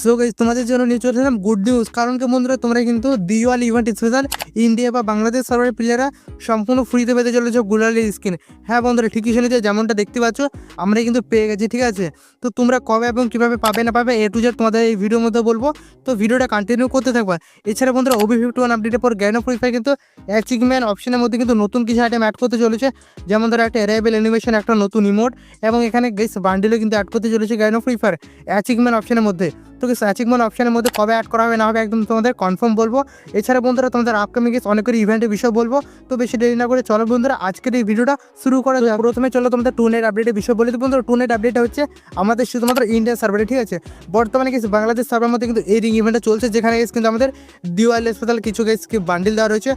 So তোমাদের জন্য নিয়ে চলে এলাম গুড নিউজ কারণ কি বন্ধুরা, তোমরা কিন্তু দিওয়ালি ইভেন্ট স্পেশাল ইন্ডিয়া বা বাংলাদেশ সার্ভারের প্লেয়াররা সম্পূর্ণ ফ্রিতে পেতে চলেছে গুলালি স্কিন হ্যাঁ বন্ধুরা, ঠিকই শুনেছে, যেমনটা দেখতে পাচ্ছ, আমরা কিন্তু পেয়ে গেছি, ঠিক আছে? তো তোমরা কবে এবং কীভাবে পাবে, না পাবে এ টু জেড তোমাদের এই ভিডিওর মধ্যে বলব। তো ভিডিওটা কন্টিনিউ করতে থাকবা। এছাড়া বন্ধুরা ওবি ফিফটি ওয়ান আপডেটের পর জ্ঞান পরীক্ষায় কিন্তু অ্যাচিভমেন্ট অপশনের মধ্যে কিন্তু নতুন কিছু আইটেম অ্যাড করতে চলেছে। যেমন ধরো, একটা অ্যারাইবেল অ্যানিমেশন একটা নতুন ইমোট এবং এখানে গেস বান্ডিলও কিন্তু অ্যাড করতে চলেছে জ্ঞান ফ্রি ফায়ার অ্যাচিভমেন্ট অপশনের মধ্যে। তো গেস অ্যাচিভমেন্ট অপশনের মধ্যে কবে অ্যাড করা হবে না হবে একদম তোমাদের কনফার্ম বলব। এছাড়া বন্ধুরা, তোমাদের আপকামিং অনেকের ইভেন্টের বিষয় বলব। তো বেশি দেরি না করে চলো বন্ধুরা, আজকের এই ভিডিওটা শুরু করা যাক। প্রথমে চলো তোমাদের টু নেট আপডেটের বিষয় বলি। তো বন্ধুরা টু নেট আপডেট হচ্ছে আমাদের শুধুমাত্র ইন্ডিয়া সার্ভারে ঠিক আছে? বর্তমানে কিছু বাংলাদেশ সার্ভার মধ্যে কিন্তু এই রিং ইভেন্টটা চলছে, যেখানে গেস কিন্তু আমাদের দিওয়ালি হাসপাতাল কিছু গেস বান্ডিল দেওয়া রয়েছে।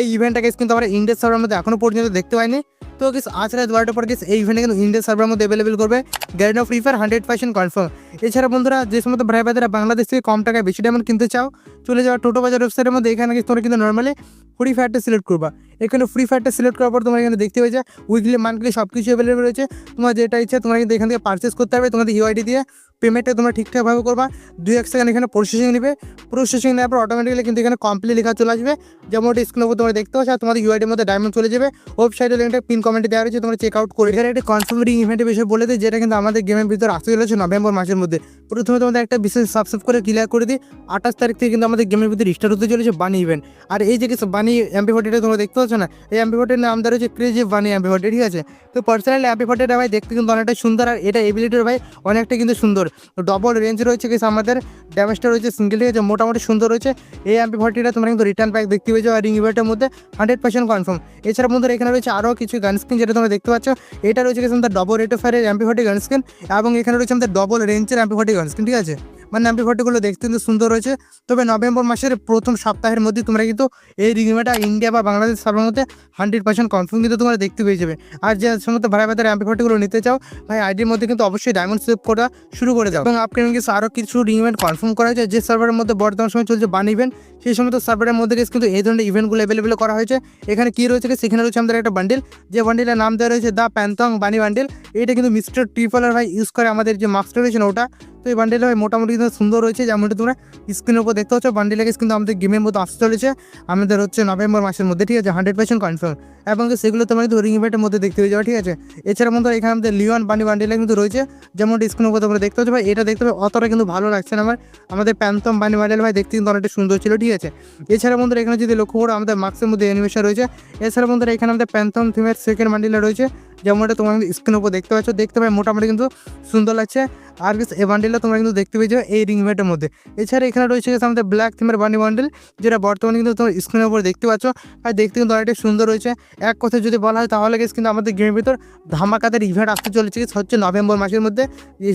এই ইভেন্টটা গেস কিন্তু আমরা ইন্ডিয়া সার্ভারের মধ্যে এখনও পর্যন্ত দেখতে পাইনি। তো গেস আজ বারোটার পর গেস এই ইভেন্টে কিন্তু ইন্ডিয়ান সার্ভারের মধ্যে অ্যাভেলেবেল করবে। Garena Free Fire hundred percent confirm এছাড়া বন্ধুরা, যে সমস্ত ভাই ভাইদের বাংলাদেশ থেকে কম টাকায় বেশি ডায়মন্ড কিনতে চাও, চলে যাওয়া টোটো বাজার ওয়েবসাইটের মধ্যে, এখানে তোমরা কিন্তু নর্মালি ফ্রি ফায়ারটা সিলেক্ট করবা। এখানে ফ্রি ফায়ারটা সিলেক্ট করার পর তোমরা এখানে দেখতে পেয়েছে উইকলি মান্থলি সব কিছু অ্যাভেলেবেল রয়েছে। তোমার যেটা ইচ্ছা, তোমরা কিন্তু এখান থেকে পারচেস করতে হবে তোমাদের ইউআইডি দিয়ে। পেমেন্টটা তোমরা ঠিকঠাকভাবে করবা। দুই এক সেকেন্ড এখানে প্রসেসিং নেবে। প্রসেসিং নেওয়ার পর অটোমেটিক্যালি কিন্তু এখানে কমপ্লিট লেখা চলে আসবে। যেমন ওটা স্ক্রিনের উপর তোমরা দেখতে পাচ্ছ, আর তোমাদের ইউআইডির মধ্যে ডায়মন্ড চলে যাবে। ওয়েবসাইটের লিঙ্কটা পিন কমেন্টে দেওয়া রয়েছে, তোমরা চেক আউট করে এখানে একটা কনফার্মিং ইভেন্টের বিষয়ে বলে দিই যেটা কিন্তু আমাদের গেমের ভিতরে আসতে চলেছে নভেম্বর মাসের মধ্যে। প্রথমে তোমাদের একটা বিশেষ সাবস্ক্রাইব করে ক্লিয়ার করে দিই, আঠাশ তারিখ থেকে কিন্তু আমাদের গেমের ভিতরে স্টার্ট হতে চলেছে বানি ইভেন্ট আর এই যে কিছু বানি এমপি ফোর্টিটা তোমরা দেখতে পাচ্ছ না, এই এমপি ফোর্টির নাম দেওয়া রয়েছে ক্রেজি বানি এমপি ফোর্টি ঠিক আছে? তো পার্সোনালি এমপি ফোর্টিটা ভাই দেখতে কিন্তু অনেকটা সুন্দর, আর এটা এবিলিটির ভাই অনেকটা কিন্তু সুন্দর। ডবল রেঞ্জ রয়েছে কিছু আমাদের। ড্যামেজটা রয়েছে সিঙ্গেল আছে মোটামুটি সুন্দর রয়েছে। এই এমপি ফর্টিটা তোমরা কিন্তু রিটার্ন প্যাক দেখতে পেয়েছ আর রিং মধ্যে হান্ড্রেড পার্সেন্ট কনফার্ম এছাড়া বন্ধুরা এখানে রয়েছে আরও কিছু গান স্ক্রিন যেটা তোমরা দেখতে পাচ্ছ। এটা রয়েছে আমাদের ডবল রেট ফায়ারের এমপি ফর্টি গান স্ক্রিন এবং এখানে রয়েছে আমাদের ডবল রেঞ্জের এমপি ফর্টি গান স্ক্রিন ঠিক আছে? মানে এমপি ফোর্টিগুলো দেখতে কিন্তু সুন্দর রয়েছে। তবে নভেম্বর মাসের প্রথম সপ্তাহের মধ্যে তোমরা কিন্তু এই রিগিমেটা ইন্ডিয়া বা বাংলাদেশ সার্ভার মধ্যে হান্ড্রেড পার্সেন্ট কনফার্ম কিন্তু তোমরা দেখতে পেয়ে যাবে। আর যে সমস্ত ভাড়া ভাড়া এমপি ফোর্টিগুলো নিতে চাও, ভাই আইডির মধ্যে কিন্তু অবশ্যই ডায়মন্ড সেভ করা শুরু করে দাও। এবং আপকামিং কিন্তু আরও কিছু রিগিমেন্ট কনফার্ম করা হয়েছে, যে সার্ভারের মধ্যে বর্তমান সময় চলছে বান ইভেন্ট সেই সমস্ত সার্ভারের মধ্যে কিন্তু এই ধরনের ইভেন্টগুলো অ্যাভেলেবেল করা হয়েছে। এখানে কী রয়েছে? সেখানে রয়েছে আমাদের একটা বান্ডিল যে বান্ডিলের নাম দেওয়া রয়েছে দ্য প্যান্থং বানি বান্ডিল এটা কিন্তু মিস্টার ট্রিপলার ভাই ইউজ করে আমাদের যে মাস্টার রয়েছে ওটা। তো এই বান্ডিলটা ভাই মোটামুটি কিন্তু সুন্দর রয়েছে যেমনটা তোমরা স্ক্রিনের উপর দেখতে পাচ্ছ। বান্ডিল গেছে কিন্তু আমাদের গেমের মধ্যে আসতে চলেছে। আমাদের হচ্ছে নভেম্বর মাসের মধ্যে, ঠিক আছে হান্ড্রেড পার্সেন্ট কনফার্ম এবং সেগুলো তোমরা কিন্তু রিং ইভেন্টের মধ্যে দেখতে পেয়ে যাবে, ঠিক আছে। এছাড়া বন্ধু এখানে আমাদের লিওন বানি বান্ডিলে কিন্তু রয়েছে যেমন স্ক্রিনের উপর তোমরা দেখতে পাচ্ছ। এটা দেখতে পাবে অতটা কিন্তু ভালো লাগছে না আমার। আমাদের প্যান্থম বানি বান্ডিল ভাই দেখতে কিন্তু অনেকটা সুন্দর ছিল, ঠিক আছে। এছাড়া বন্ধুরা এখানে যদি লক্ষ্য করো, আমাদের মার্কসের মধ্যে অ্যানিমেশন রয়েছে। এছাড়া বন্ধুরা এখানে আমাদের প্যান্থম থিমের সেকেন্ড বান্ডিলে রয়েছে। যেমনটা তোমরা স্ক্রিনের উপর দেখতে পাচ্ছ, দেখতে পাই মোটামুটি কিন্তু সুন্দর লাগছে। আর কিছু এই বান্ডিলটা তোমরা কিন্তু দেখতে পেয়েছ এই রিং ইভেন্টের মধ্যে। এছাড়া এখানে রয়েছে গেছে আমাদের ব্ল্যাক থিমের বান্ডি বান্ডিল যেটা বর্তমানে কিন্তু তোমার স্ক্রিনের উপর দেখতে পাচ্ছ। আর দেখতে কিন্তু অনেকটাই সুন্দর রয়েছে। এক কথায় যদি বলা হয় তাহলে গেছে কিন্তু আমাদের গেমের ভিতর ধামাকাদের ইভেন্ট আসতে চলেছে হচ্ছে নভেম্বর মাসের মধ্যে।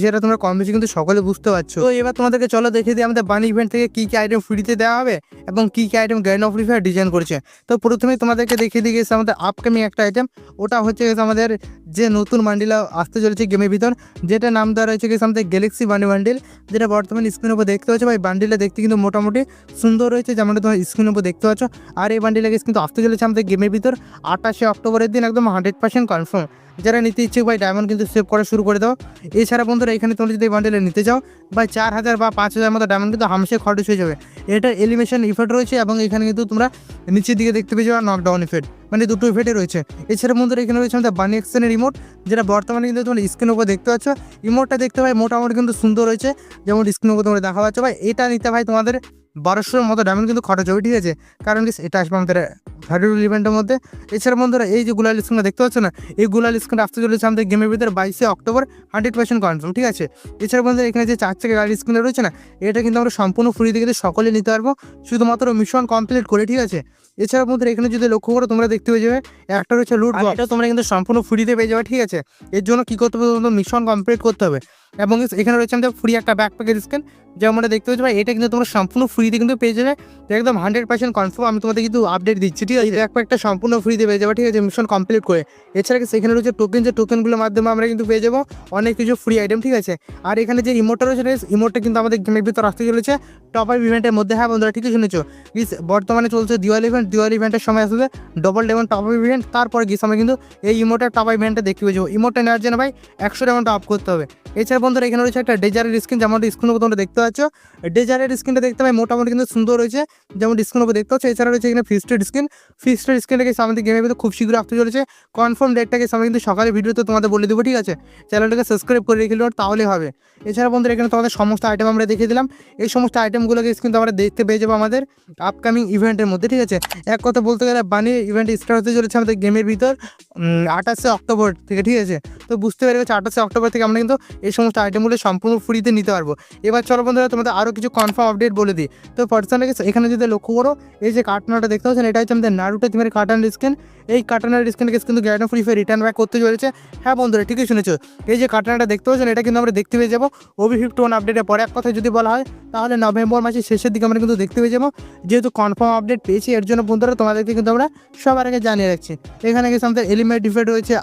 সেটা তোমরা কম বেশি কিন্তু সকলে বুঝতে পারছ। তো এবার তোমাদেরকে চলো দেখে দিই আমাদের বানি ইভেন্ট থেকে কী কী আইটেম ফ্রিতে দেওয়া হবে এবং কী কী item Garena Free Fire design করেছে। তো প্রথমেই তোমাদেরকে দেখিয়ে দিয়ে গেছে আমাদের আপকামিং একটা আইটেম ওটা হচ্ছে গেছে আমাদের যে নতুন বান্ডিল আসতে চলেছে গেমের ভিতর যেটা নাম দেওয়া রয়েছে গেছে আমাদের গ্যালাক্সি বান্ডি বান্ডিল যেটা বর্তমানে স্ক্রিনের উপর দেখতে পাচ্ছ। ভাই বান্ডিলটা দেখতে কিন্তু মোটামুটি সুন্দর রয়েছে, যেমনটা তোমার স্ক্রিনের উপর দেখতে পাচ্ছ। আর এই বান্ডিলে গেছে কিন্তু আসতে চলেছে আমাদের গেমের ভিতর আঠাশে অক্টোবরের দিন, একদম হান্ড্রেড পার্সেন্ট কনফার্ম যারা নিতে ইচ্ছুক, ভাই ডায়মন্ড কিন্তু সেভ করা শুরু করে দাও। এছাড়া বন্ধুরা, এখানে তোমরা যদি এই বান্ডেলে নিতে চাও, ভাই, চার হাজার বা পাঁচ হাজার মতো ডায়মন্ড কিন্তু হামসে খরচ হয়ে যাবে। এটার এলিমেশন ইফেক্ট রয়েছে এবং এখানে কিন্তু তোমরা নিচের দিকে দেখতে পেয়ে যাবে নকডাউন ইফেক্ট মানে দুটো ইভেন্টে রয়েছে। এছাড়া বন্ধুরা এখানে রয়েছে আমাদের বানি এক্সেনের রিমোট যেটা বর্তমানে কিন্তু তোমরা স্ক্রিনের উপর দেখতে পাচ্ছ। ইমোটটা দেখতে ভাই মোটামুটি কিন্তু সুন্দর রয়েছে। যেমন স্ক্রিনের উপর তোমরা দেখা পাচ্ছ ভাই, এটা নিতে ভাই তোমাদের বারোশোর মতো ডায়মন্ড কিন্তু খরচ হবে ঠিক আছে? কারণ কি এটা আসবে আমাদের ভাইরাল ইভেন্টের মধ্যে। এছাড়া বন্ধুরা এই যে গুলাল স্ক্রিনটা দেখতে পাচ্ছ না? এই গুলাল স্ক্রিন আসতে চলেছে আমাদের গেমের ভিতরে বাইশে অক্টোবর হান্ড্রেড পার্সেন্ট কনফার্ম ঠিক আছে? এছাড়া বন্ধুরা এখানে যে চার চাকা গাড়ির স্ক্রিনে রয়েছে না এটা কিন্তু আমরা সম্পূর্ণ ফ্রি থেকে সকলে নিতে পারব। শুধুমাত্র মিশন কমপ্লিট করে ঠিক আছে? এছাড়া বন্ধুরা এখানে যদি লক্ষ্য করো তোমরা দেখতে পেয়ে যাবে একটা রয়েছে লুট এটা তোমরা কিন্তু সম্পূর্ণ ফ্রিতে পেয়ে যাবে ঠিক আছে? এর জন্য কী করতে হবে তোমাদের মিশন কমপ্লিট করতে হবে। এবং এখানে রয়েছে আমাদের ফ্রি একটা ব্যাকপ্যাকের স্ক্যান যেমন আমরা দেখতে পাচ্ছি ভাই এটা কিন্তু তোমরা সম্পূর্ণ ফ্রিতে কিন্তু পেয়ে যাবে। একদম হান্ড্রেড পার্সেন্ট কনফার্ম আমি তোমাদের কিন্তু আপডেট দিচ্ছি ঠিক আছে? ব্যাকপ্যাকটা সম্পূর্ণ ফ্রিতে পেয়ে যাবে ঠিক আছে? মিশন কমপ্লিট করে। এছাড়া সেখানে রয়েছে টোকেন যে টোকেনগুলোর মাধ্যমে আমরা কিন্তু পেয়ে যাব অনেক কিছু ফ্রি আইটেম ঠিক আছে? আর এখানে যে ইমোটটা রয়েছে ইমোটটা কিন্তু আমাদের গেমের ভিতর আসতে চলেছে। টপ আপ ইভেন্টের মধ্যে হ্যাঁ বন্ধুরা ঠিকই শুনেছো। গিস বর্তমানে চলছে দিওয়ালি ইভেন্ট দিওয়ালি ইভেন্টের সময় আসবে double diamond top up event তারপর গিস আমরা কিন্তু এই ইমোটের টপ আপ ইভেন্টটা দেখতে পেয়ে যাব। ইমোটটা নেওয়ার জন্য ভাই একশো ডেমন টপ করতে হবে। এছাড়া এছাড়া বন্ধুরা, এখানে রয়েছে একটা ডেজারের স্ক্রিন যেমন স্ক্রিন উপর তোমরা দেখতে পাচ্ছ। ডেজারের স্ক্রিনটা দেখতে পাই, মোটামুটি কিন্তু সুন্দর রয়েছে, যেমন স্ক্রিন উপর দেখতে পাচ্ছ। এছাড়া রয়েছে এখানে ফিস্টেড স্ক্রিন ফিস্টেড স্ক্রিনটাকে আমাদের গেমের ভিতরে খুব শীঘ্র আসতে চলেছে। কনফার্ম ডেটটাকে আমি কিন্তু সকালে ভিডিওতে তোমাদের বলে দেবো, ঠিক আছে? চ্যানেলটাকে সাবস্ক্রাইব করে রেখে তাহলে হবে। এছাড়া বন্ধুরা, এখানে তোমাদের সমস্ত আইটেম আমরা দেখিয়ে দিলাম। এই সমস্ত আইটেমগুলোকে কিন্তু আমরা দেখতে পেয়ে যাব আমাদের আপকামিং ইভেন্টের মধ্যে, ঠিক আছে? এক কথা বলতে গেলে, বানিয়ে ইভেন্ট স্টার্ট হতে চলেছে আমাদের গেমের ভিতর আঠাশে অক্টোবর থেকে, ঠিক আছে? তো বুঝতে পেরে গেছে, আঠাশে অক্টোবর থেকে আমরা কিন্তু এই সমস্ত আইটেমগুলো সম্পূর্ণ ফ্রিতে নিতে পারব। এবার চলো বন্ধুরা, তোমাদের আরও কিছু কনফার্ম আপডেট বলে দিই। তো পার্সোনালি এখানে যদি লক্ষ্য করো, এই যে কার্টনাটা দেখতে পাচ্ছেন এটা হচ্ছে আমাদের নারুটা থিমের কার্টান স্ক্রিন এই কার্টানার স্ক্রিনকে কিন্তু Garena Free Fire return back করতে চলেছে। হ্যাঁ বন্ধুরা, ঠিকই শুনেছো। এই যে কার্টানাটা দেখতে পাচ্ছেন, এটা কিন্তু আমরা দেখতে পেয়ে যাব। ওবি ফিফটি ওয়ান আপডেটের পরে এক কথা যদি বলা হয়, তাহলে নভেম্বর মাসের শেষের দিকে আমরা কিন্তু দেখতে পেয়ে যাব। যেহেতু কনফার্ম আপডেট পেয়েছি, এর জন্য বন্ধুরা, তোমাদেরকে কিন্তু আমরা সবার আগে জানিয়ে রাখছি। এখানে কিন্তু আমাদের এলিমেন্ট ইফেক্ট রয়েছে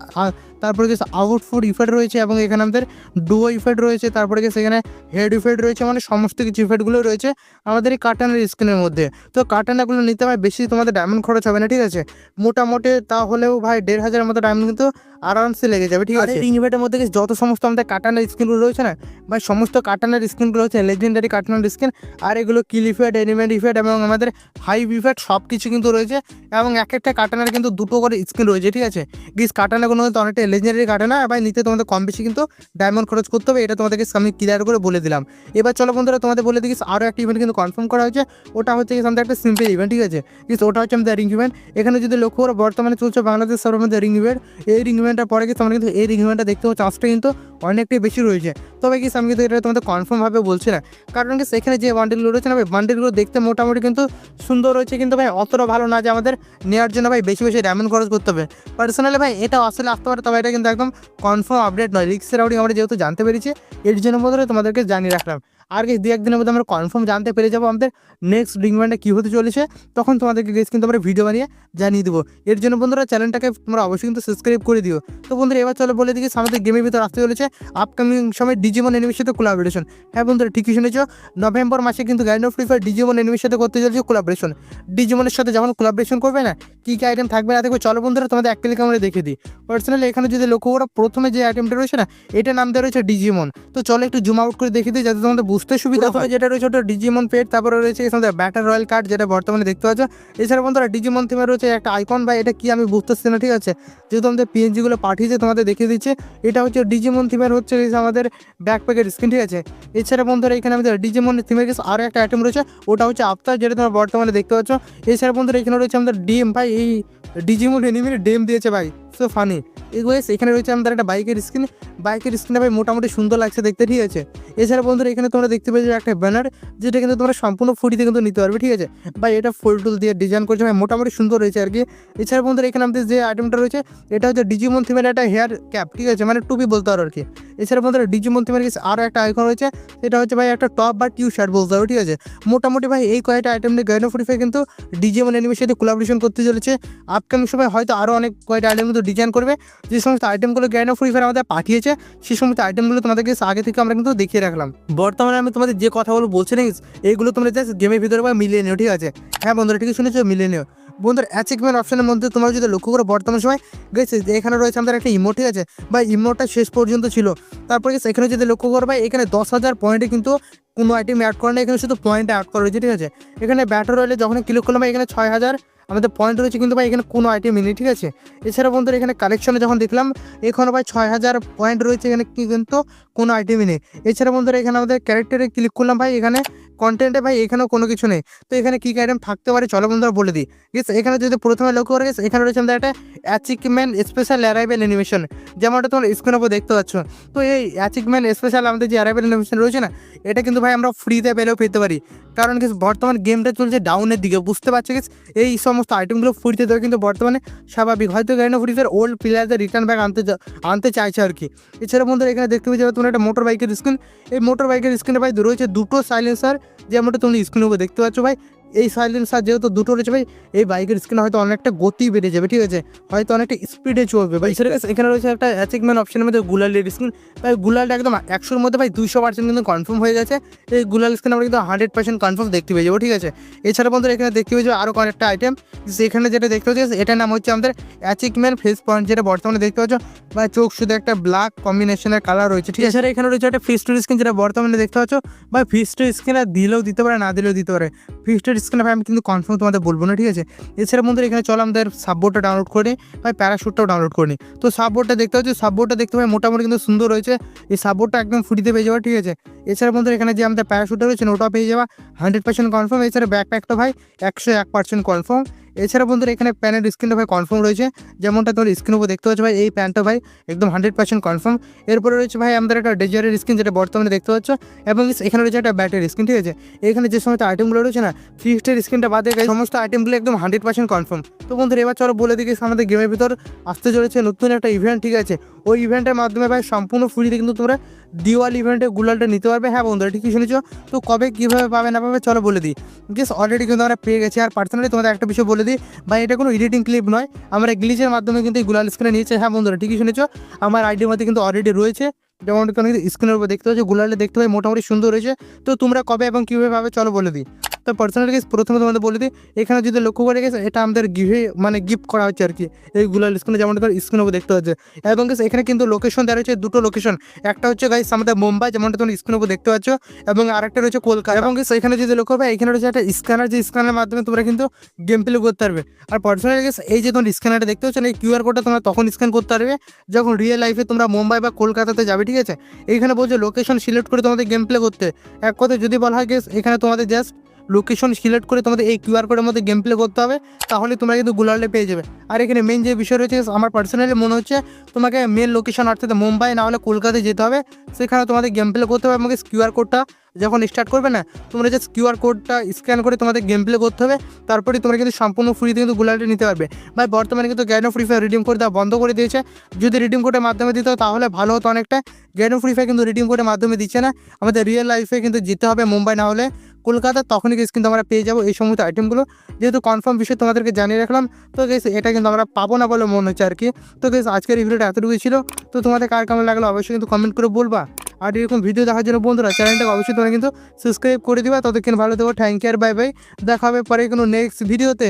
তারপরে গেছে আউটফুট ইফেক্ট রয়েছে এবং এখানে আমাদের ডুয়ো ইফেক্ট রয়েছে তারপরে গেছে এখানে হেড ইফেক্ট রয়েছে মানে সমস্ত কিছু ইফেক্টগুলো রয়েছে আমাদের এই কার্টানের স্ক্রিনের মধ্যে। তো কার্টানাগুলো নিতে হয় বেশি তোমাদের ডায়মন্ড খরচ হবে না ঠিক আছে? মোটামুটি তাহলেও ভাই দেড় হাজারের মতো ডায়মন্ড কিন্তু আরামসে লেগে যাবে ঠিক আছে? রিং ইভেন্টের মধ্যে গেছে যত সমস্ত আমাদের কাটানের স্ক্রিনগুলো রয়েছে না ভাই সমস্ত কাটানের স্ক্রিনগুলো হচ্ছে লেজেন্ডারি কাটানের স্ক্রিন আর এগুলো কিল ইফেক্ট এনিমেন্ট ইফেক্ট এবং আমাদের হাইভ ইফেক্ট সব কিছু কিন্তু রয়েছে এবং এক একটা কাটানের কিন্তু দুটো করে স্ক্রিন রয়েছে ঠিক আছে? গিস কাটানাগুলো কিন্তু অনেকটা লেজেন্ডারি কাটানা ভাই নিতে তোমাদের কম বেশি কিন্তু ডায়মন্ড খরচ করতে হবে, এটা তোমাদেরকে আমি ক্লিয়ার করে বলে দিলাম। এবার চলো বন্ধুরা, তোমাদের বলে দিস আরও একটা ইভেন্ট কিন্তু কনফার্ম করা হয়েছে। ওটা হচ্ছে আমাদের একটা সিম্পল ইভেন্ট ঠিক আছে? কিন্তু ওটা হচ্ছে আমাদের রিং ইভেন্ট এখানে যদি লক্ষ্য করো, বর্তমানে চলছে বাংলাদেশ সর্বের মধ্যে রিং ইভেন্ট এই রিং ইভেন্টটা পরে কিন্তু আমরা কিন্তু এই রিং ইভেন্টটা দেখতে পাবো চান্সটা কিন্তু অনেকটাই বেশি রয়েছে। তবে কি আমি কিন্তু এটা তোমাদের কনফার্মভাবে বলছি না। কারণ কি সেখানে যে বান্ডেলগুলো রয়েছে না ভাই বান্ডেলগুলো দেখতে মোটামুটি কিন্তু সুন্দর রয়েছে কিন্তু ভাই, অতটা ভালো না যে আমাদের নেওয়ার জন্য ভাই বেশি বেশি র্যামেন খরচ করতে হবে। পার্সোনালি ভাই, এটা আসলে আসতে পারে, তবে এটা কিন্তু একদম কনফার্ম আপডেট নয়। রিক্সের আউটিং আমরা যেহেতু জানতে পেরেছি, এর জন্য বদলে তোমাদেরকে জানিয়ে রাখলাম। আর কি দু একদিনের মধ্যে আমরা কনফার্ম জানতে পেরে যাব আমাদের নেক্সট রিংম্যান্ডে কী হতে চলেছে। তখন তোমাদেরকে গেস কিন্তু আমরা ভিডিও বানিয়ে জানিয়ে দেবো। এর জন্য বন্ধুরা চ্যানেলটাকে তোমরা অবশ্যই কিন্তু সাবস্ক্রাইব করে দিও। তো বন্ধুরা, এবার চলো বলে দিকে আমাদের গেমের ভিতর আসতে চলেছে আপকামিং সময় ডিজিমন এনিমির সাথে কোলাবোরেশন হ্যাঁ বন্ধুরা, ঠিকই শুনেছো নভেম্বর মাসে কিন্তু গ্যান্ড অফ ফ্রি ফায়ার ডিজিমন এনিমির সাথে করতে চলেছে কোলাবোরেশন ডিজিমনের সাথে যখন কোলাবোরেশন করবে না, কী কী আইটেম থাকবে না দেখবে চলো বন্ধুরা, তোমাদের এক ক্লিক আমরা দেখে দিই। পার্সোনালি এখানে যদি লক্ষ্য করো, প্রথমে যে আইটেমটা রয়েছে না এটা নাম দেওয়া রয়েছে ডিজিমন তো চলো একটু জুম আউট করে দেখে দিই, যাতে তোমাদের বুঝতে সুবিধা হয় যেটা রয়েছে ওটা ডিজিমন পেড তারপরে রয়েছে আমাদের ব্যাটার রয়্যাল কার্ড যেটা বর্তমানে দেখতে পাচ্ছ। এছাড়া বন্ধুরা ডিজিমন থিমে রয়েছে একটা আইকন বা এটা কি আমি বুঝতেছি না ঠিক আছে? যেহেতু আমাদের পিএনজিগুলো পাঠিয়েছে তোমাদের দেখিয়ে দিচ্ছে। এটা হচ্ছে ডিজিমন থিমের হচ্ছে আমাদের ব্যাকপ্যাকের স্ক্রিন ঠিক আছে? এছাড়া বন্ধুরা এখানে আমাদের ডিজিমন থিমের কিছু আরও একটা আইটেম রয়েছে। ওটা হচ্ছে আফতার যেটা তোমরা বর্তমানে দেখতে পাচ্ছ। এছাড়া বন্ধুরা এখানে রয়েছে আমাদের ডিএম ভাই এই ডিজিমন এনিমির ডেম দিয়েছে ভাই। সো ফানি এগুলো এখানে রয়েছে আমাদের একটা বাইকের স্ক্রিন বাইকের স্ক্রিনটা ভাই মোটামুটি সুন্দর লাগছে দেখতে, ঠিক আছে? এছাড়া বন্ধুরা, এখানে তোমরা দেখতে পেয়েছ একটা ব্যানার যেটা কিন্তু তোমরা সম্পূর্ণ ফুটিতে কিন্তু নিতে পারবে, ঠিক আছে? ভাই, এটা ফুল টুল দিয়ে ডিজাইন করেছে ভাই, মোটামুটি সুন্দর রয়েছে আর কি। এছাড়া বন্ধুরা, এখানে আমাদের যে আইটেমটা রয়েছে, এটা হচ্ছে ডিজিমন থিমের একটা হেয়ার ক্যাপ ঠিক আছে? মানে টুপি বলতে পারো আর কি। এছাড়া বন্ধুরা ডিজিমন থিমের কিছু আরও একটা আইকন রয়েছে, সেটা হচ্ছে ভাই একটা টপ বা টিউ শার্ট বলতে পারো, ঠিক আছে? মোটামুটি ভাই, এই কয়েকটা আইটেম নিয়ে গাইনো ফোর্টি কিন্তু ডিজিমন অ্যানিমের সাথে কোলাবোরেশন করতে চলেছে। আপকামিং সময় হয়তো আরও অনেক কয়েকটা আইটেম কিন্তু ডিজাইন করবে। যে সমস্ত আইটেমগুলো গ্যানো ফ্রি ফায়ার আমাদের পাঠিয়েছে সেই সমস্ত আইটেমগুলো তোমাদেরকে আগে থেকে আমরা কিন্তু দেখিয়ে রাখলাম। বর্তমানে আমি তোমাদের যে কথাগুলো বলছি না এইগুলো তোমরা জাস্ট গেমের ভিতরে বা মিলিয়ে নিও, ঠিক আছে? হ্যাঁ বন্ধুরা ঠিক শুনেছো, মিলিয়ে নিও। বন্ধুর অ্যাচিভমেন্ট অপশনের মধ্যে তোমরা যদি লক্ষ্য করো, বর্তমান সময় গেছে এখানে রয়েছে আমাদের একটা ইমো ঠিক আছে? বা ইমোটা শেষ পর্যন্ত ছিল। তারপরে গেছে এখানে যদি লক্ষ্য করো, ভাই, এখানে দশ হাজার পয়েন্টে কিন্তু কোনো আইটেম অ্যাড করে না, এখানে শুধু পয়েন্ট অ্যাড করা রয়েছে, ঠিক আছে? এখানে ব্যাটার রয়েলে যখন ক্লিক করলাম এখানে ছয় হাজার আমাদের পয়েন্ট রয়েছে কিন্তু ভাই এখানে কোনো আইটেম নেই ঠিক আছে? এছাড়া বন্ধুরা এখানে কালেকশনে যখন দেখলাম, এখানে ভাই ছয় হাজার পয়েন্ট রয়েছে, এখানে কিন্তু কোনো আইটেমই নেই। এছাড়া বন্ধুরা এখানে আমাদের ক্যারেক্টারে ক্লিক করলাম ভাই, এখানে কন্টেন্টে ভাই এখানেও কোনো কিছু নেই। তো এখানে কী আইটেম থাকতে পারে, চলো বন্ধুরা বলে দিই। গেছে এখানে যদি প্রথমে লক্ষ্য করে গেছে, এখানে রয়েছে আমাদের একটা অ্যাচিভমেন্ট স্পেশাল অ্যারাইভেল অ্যানিমেশন যেমনটা তোমরা স্ক্রিনের উপর দেখতে পাচ্ছ। তো এই অ্যাচিভমেন্ট স্পেশাল আমাদের যে অ্যারাইভেল অ্যানিমেশন রয়েছে না, এটা কিন্তু ভাই আমরা ফ্রিতে পেলেও পেতে পারি। কারণ কি বর্তমান গেমটা চলছে ডাউনের দিকে, বুঝতে পারছে কি এই সমস্ত আইটেমগুলো ফ্রিতে দেওয়া কিন্তু বর্তমানে স্বাভাবিক। হয়তো গাড়ি ফ্রি ওল্ড প্লেয়ারদের রিটার্ন ব্যাক আনতে আনতে চাইছে আর কি। এছাড়া বন্ধুরা, এখানে দেখতে পেয়ে যাবে তোমরা একটা মোটর বাইকের স্ক্রিন এই মোটর বাইকের স্ক্রিনে ভাই, রয়েছে দুটো সাইলেন্সার যেমনটা তুমি স্ক্রিনের উপর দেখতে পাচ্ছ ভাই। এই সাইলেন্সার যেহেতু দুটো রয়েছে ভাই এই বাইকের স্ক্রিনে হয়তো অনেকটা গতি বেড়ে যাবে ঠিক আছে? হয়তো অনেকটা স্পিডে চলবে ভাই। সেটা এখানে রয়েছে একটা অ্যাচিভমেন্ট অপশনের মধ্যে গুলালের স্ক্রিন ভাই গুলালটা একদম একশোর মধ্যে ভাই দুইশো পার্সেন্ট কিন্তু কনফার্ম হয়ে গেছে এই গুলাল স্ক্রিন আমরা কিন্তু হান্ড্রেড পার্সেন্ট কনফার্ম দেখতে পেয়ে যাব ঠিক আছে? এছাড়া বন্ধুরা এখানে দেখতে পেয়ে যাব আরও কয়েকটা আইটেম যেখানে যেটা দেখতে পাচ্ছি এটার নাম হচ্ছে আমাদের অ্যাচিভমেন্ট ফেস পয়েন্ট যেটা বর্তমানে দেখতে পাচ্ছ বা চোখ শুধু একটা ব্ল্যাক কম্বিনেশনের কালার রয়েছে ঠিক আছে? এখানে রয়েছে একটা ফিস্টোর স্ক্রিন যেটা বর্তমানে দেখতে পাচ্ছ। বা ফিস্টোর স্ক্রিন দিলেও দিতে পারে না দিলেও দিতে পারে। ফিস্টোর স্ক্রিন ভাই আমি কিন্তু কনফার্ম তোমাদের বলব না, ঠিক আছে? এছাড়া বন্ধুরা এখানে চলো আমাদের সাববোর্ডটা ডাউনলোড করে নিই, ভাই প্যারাশুটটাও ডাউনলোড করে নিই। তো সাববোর্ডটা দেখতে হচ্ছে সাববোর্ডটা দেখতে ভাই মোটামুটি কিন্তু সুন্দর রয়েছে এই সাববোর্ডটা একদম ফ্রিতে পেয়ে যাওয়া ঠিক আছে? এছাড়া বন্ধুরা এখানে যে আমাদের প্যারাশুটটা রয়েছে, ওটাও পেয়ে যাওয়া হান্ড্রেড পার্সেন্ট কনফার্ম এছাড়া ব্যাকপ্যাকটা ভাই একশো এক পার্সেন্ট কনফার্ম এছাড়া বন্ধুরা এখানে প্যানের স্ক্রিনটা ভাই কনফার্ম রয়েছে। যেমনটা তোমার স্ক্রিনের উপর দেখতে পাচ্ছ ভাই, এই প্যান্টটা ভাই একদম হান্ড্রেড পার্সেন্ট কনফার্ম এরপরে রয়েছে ভাই আমাদের একটা ডেজারের স্ক্রিন যেটা বর্তমানে দেখতে পাচ্ছ। এবং এখানে রয়েছে একটা ব্যাটারি স্ক্রিন ঠিক আছে? এখানে যে সমস্ত আইটেমগুলো রয়েছে না ফিক্সডের স্ক্রিনটা বাদে সমস্ত আইটেমগুলো একদম হান্ড্রেড পার্সেন্ট কনফার্ম তো বন্ধুরা, এবার চলো বলে দিকে আমাদের গেমের ভিতর আসতে চলেছে নতুন একটা ইভেন্ট ঠিক আছে? ওই ইভেন্টের মাধ্যমে ভাই সম্পূর্ণ ফ্রিতে কিন্তু তোমরা দিওয়াল ইভেন্টে গুলালটা নিতে পারবে? হ্যাঁ বন্ধুরা, ঠিকই শুনেছো। তো কবে কীভাবে পাবে না পাবে, চলো বলে দিই। জাস্ট অলরেডি কিন্তু আমরা পেয়ে গেছি। আর পার্সোনালি তোমাদের একটা বিষয় বলে দিই, ভাই, এটা কোনো এডিটিং ক্লিপ নয়। আমরা গ্লিচের মাধ্যমে কিন্তু এই গুলাল স্ক্রিনে নিয়েছে। হ্যাঁ বন্ধুরা, ঠিকই শুনেছো। আমার আইডির মধ্যে কিন্তু অলরেডি রয়েছে। যেমন স্ক্রিনের উপর দেখতে পাচ্ছ গুলালে দেখতে পাই মোটামুটি সুন্দর রয়েছে তো তোমরা কবে এবং কীভাবে পাবে, চলো বলে দিই। তো পার্সোনাল কেস প্রথমে তোমাদের বলে দিই, এখানে যদি লক্ষ্য করে গেছে এটা আমাদের গিভে মানে গিফট করা হচ্ছে আর কি। এই গুলাল স্ক্রিনে যেমন তোমার উপর দেখতে পাচ্ছে। এবং এখানে কিন্তু লোকেশন দেওয়া রয়েছে, দুটো লোকেশন একটা হচ্ছে গাইস আমাদের মুম্বাই, যেমনটা তুমি স্ক্রিনের উপর দেখতে পাচ্ছ, এবং আরেকটা রয়েছে কলকাতা। এবং এখানে যদি লক্ষ্য হবে এখানে রয়েছে একটা স্ক্যানার যে স্ক্যানারের মাধ্যমে তোমরা কিন্তু গেম প্লে করতে পারবে। আর পার্সোনালি গেস এই যে তোমার স্ক্যানারটা দেখতে পাচ্ছ, এই কিউআর কোডটা তোমরা তখন স্ক্যান করতে পারবে, যখন রিয়েল লাইফে তোমরা মুম্বাই বা কলকাতাতে যাবে, ঠিক আছে? এইখানে বলছে লোকেশন সিলেক্ট করে তোমাদের গেম প্লে করতে। এক কথায় যদি বলা হয় গেস এখানে তোমাদের জাস্ট লোকেশন সিলেক্ট করে তোমাদের এই কিউআর কোডের মধ্যে গেম প্লে করতে হবে, তাহলে তোমরা কিন্তু গুলালে পেয়ে যাবে। আর এখানে মেন যে বিষয় রয়েছে, আমার পার্সোনালি মনে হচ্ছে তোমাকে মেন লোকেশন অর্থাৎ মুম্বাই না হলে কলকাতায় যেতে হবে, সেখানে তোমাদের গেম প্লে করতে হবে আমাকে কিউআর কোডটা যখন স্টার্ট করবে না, তোমরা জাস্ট কিউআর কোডটা স্ক্যান করে তোমাদের গেম প্লে করতে হবে, তারপরে তোমরা কিন্তু সম্পূর্ণ ফ্রিতে কিন্তু গুলালটা নিতে পারবে। ভাই, বর্তমানে কিন্তু Garena Free Fire redeem code দেওয়া বন্ধ করে দিয়েছে। যদি রিডিম কোডের মাধ্যমে দিতে হয়, তাহলে ভালো হতো অনেকটা। গ্যানো ফ্রি ফায়ার কিন্তু রিডিম কোডের মাধ্যমে দিচ্ছে না। আমাদের রিয়েল লাইফে কিন্তু যেতে হবে মুম্বাই না হলে। কলকাতা তখনই গেছি কিন্তু আমরা পেয়ে যাব এই সমস্ত আইটেমগুলো যেহেতু কনফার্ম বিষয়ে তোমাদেরকে জানিয়ে রাখলাম, তো গেস এটা কিন্তু আমরা পাবো না বলে মনে হচ্ছে আর কি তো গেস আজকের ভিডিওটা এতটুকুই ছিল। তো তোমাদের কার কেমন লাগল অবশ্যই কিন্তু কমেন্ট করে বলবা। আর এরকম ভিডিও দেখার জন্য বন্ধুরা চ্যানেলটাকে অবশ্যই তোমরা কিন্তু সাবস্ক্রাইব করে দিবা। ততক্ষণ ভালো দেবো থ্যাংক ইউ আর বাই বাই দেখা হবে পরে কোনো নেক্সট ভিডিওতে